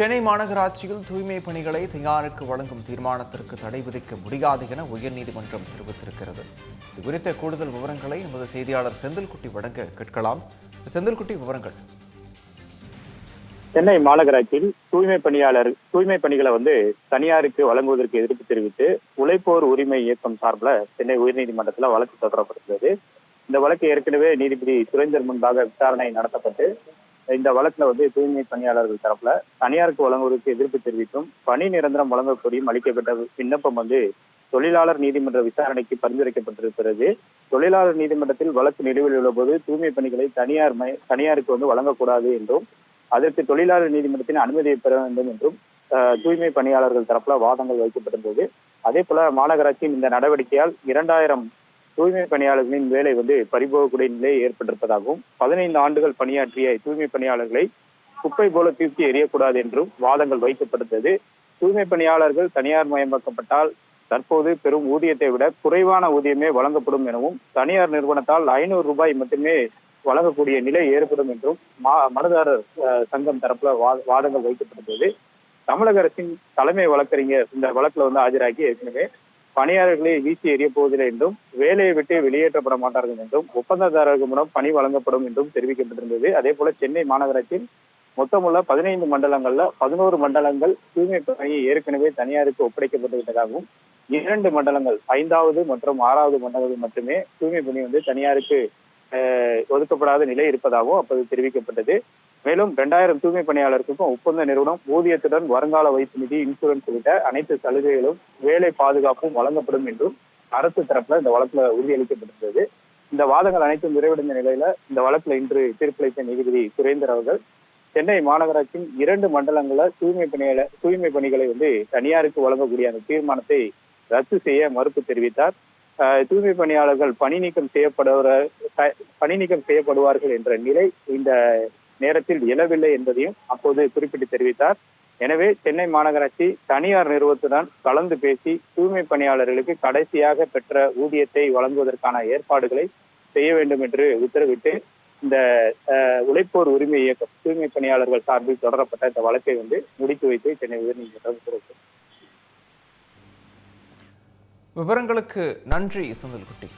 சென்னை மாநகராட்சியில் தூய்மை பணிகளை தயாருக்கு வழங்கும் தீர்மானத்திற்கு தடை விதிக்க முடியாது என உயர்நீதிமன்றம் தெரிவித்திருக்கிறது. இது குறித்த கூடுதல் விவரங்களை நமது செய்தியாளர் செந்தில்குட்டி வழங்க கேட்கலாம். செந்தில்குட்டி விவரங்கள். சென்னை மாநகராட்சியில் தூய்மை பணியாளர் தூய்மை பணிகளை வந்து தனியாருக்கு வழங்குவதற்கு எதிர்ப்பு தெரிவித்து உழைப்போர் உரிமை இயக்கம் சார்பில் சென்னை உயர்நீதிமன்றத்தில் வழக்கு தொடரப்பட்டுள்ளது இந்த வழக்கு ஏற்கனவே நீதிபதி சுரேந்தர் முன்பாக விசாரணை நடத்தப்பட்டு இந்த வழக்குல வந்து தூய்மை பணியாளர்கள் தரப்புல தனியாருக்கு வழங்குவதற்கு எதிர்ப்பு தெரிவித்தும் பணி நிரந்தரம் வழங்க கோரியும் அளிக்கப்பட்ட விண்ணப்பம் வந்து தொழிலாளர் நீதிமன்ற விசாரணைக்கு பரிந்துரைக்கப்பட்டிருக்கிறது தொழிலாளர் நீதிமன்றத்தில் வழக்கு நிலுவையில் உள்ள போது தூய்மை பணிகளை தனியார் தனியாருக்கு வந்து வழங்கக்கூடாது என்றும் அதற்கு தொழிலாளர் நீதிமன்றத்தின் அனுமதியை பெற வேண்டும் என்றும் அஹ், தூய்மை பணியாளர்கள் தரப்புல வாதங்கள் வைக்கப்பட்டிருந்தது. அதே போல மாநகராட்சியின் இந்த நடவடிக்கையால் இரண்டாயிரம் தூய்மை பணியாளர்களின் வேலை வந்து பறிபோகக்கூடிய நிலை ஏற்பட்டிருப்பதாகவும் பதினைந்து ஆண்டுகள் பணியாற்றிய தூய்மை பணியாளர்களை குப்பை போல தூக்கி எறியக்கூடாது என்றும் வாதங்கள் வைக்கப்பட்டது தூய்மை பணியாளர்கள் தனியார் மயமாக்கப்பட்டால் தற்போது பெரும் ஊதியத்தை விட குறைவான ஊதியமே வழங்கப்படும் எனவும் தனியார் நிறுவனத்தால் ஐநூறு ரூபாய் மட்டுமே வழங்கக்கூடிய நிலை ஏற்படும் என்றும் மா- மனுதாரர் சங்கம் தரப்புல வா- வாதங்கள் வைக்கப்பட்டிருந்தது. தமிழக அரசின் தலைமை வழக்கறிஞர் இந்த வழக்குல வந்து ஆஜராகி ஏற்கனவே பணியாளர்களை வீசி எறிய போவதில்லை என்றும் வேலையை விட்டு வெளியேற்றப்பட மாட்டார்கள் என்றும் ஒப்பந்ததாரர்கள் மூலம் பணி வழங்கப்படும் என்றும் தெரிவிக்கப்பட்டிருந்தது. அதே போல சென்னை மாநகராட்சியில் மொத்தமுள்ள பதினைந்து மண்டலங்கள்ல பதினோரு மண்டலங்கள் தூய்மை பணியை ஏற்கனவே தனியாருக்கு ஒப்படைக்கப்பட்டு விட்டதாகவும் இரண்டு மண்டலங்கள் ஐந்தாவது மற்றும் ஆறாவது மண்டலங்கள் மட்டுமே தூய்மை பணி வந்து தனியாருக்கு அஹ், ஒதுக்கப்படாத நிலை இருப்பதாகவும் அப்போது தெரிவிக்கப்பட்டது. மேலும் இரண்டாயிரம் தூய்மை பணியாளருக்கும் ஒப்பந்த நிறுவனம் ஊதியத்துடன் வருங்கால வைப்பு நிதி இன்சூரன்ஸ் உள்ளிட்ட அனைத்து சலுகைகளும் வேலை பாதுகாப்பும் வழங்கப்படும் என்றும் அரசு தரப்புல இந்த வழக்குல உறுதியளிக்கப்பட்டிருந்தது. இந்த வாதங்கள் அனைத்தும் நிறைவடைந்த நிலையில இந்த வழக்குல இன்று தீர்ப்பளித்த நீதிபதி சுரேந்தர் அவர்கள் சென்னை மாநகராட்சியின் இரண்டு மண்டலங்கள தூய்மை பணிகளை தூய்மை பணிகளை வந்து தனியாருக்கு வழங்கக்கூடிய அந்த தீர்மானத்தை ரத்து செய்ய மறுப்பு தெரிவித்தார். தூய்மை பணியாளர்கள் பணி நீக்கம் செய்யப்படுவர பணி நீக்கம் செய்யப்படுவார்கள் என்ற நிலை இந்த நேரத்தில் இயலவில்லை என்பதையும் அப்போது குறிப்பிட்டு தெரிவித்தார். எனவே சென்னை மாநகராட்சி தனியார் நிறுவனத்துடன் கலந்து பேசி தூய்மை பணியாளர்களுக்கு கடைசியாக பெற்ற ஊதியத்தை வழங்குவதற்கான ஏற்பாடுகளை செய்ய வேண்டும் என்று உத்தரவிட்டு இந்த அஹ், உழைப்போர் உரிமை இயக்கம் தூய்மை பணியாளர்கள் சார்பில் தொடரப்பட்ட இந்த வழக்கை வந்து முடித்து வைத்து சென்னை உயர்நீதிமன்றம் உத்தரவிட்டது. விவரங்களுக்கு நன்றி செந்தில்குட்டி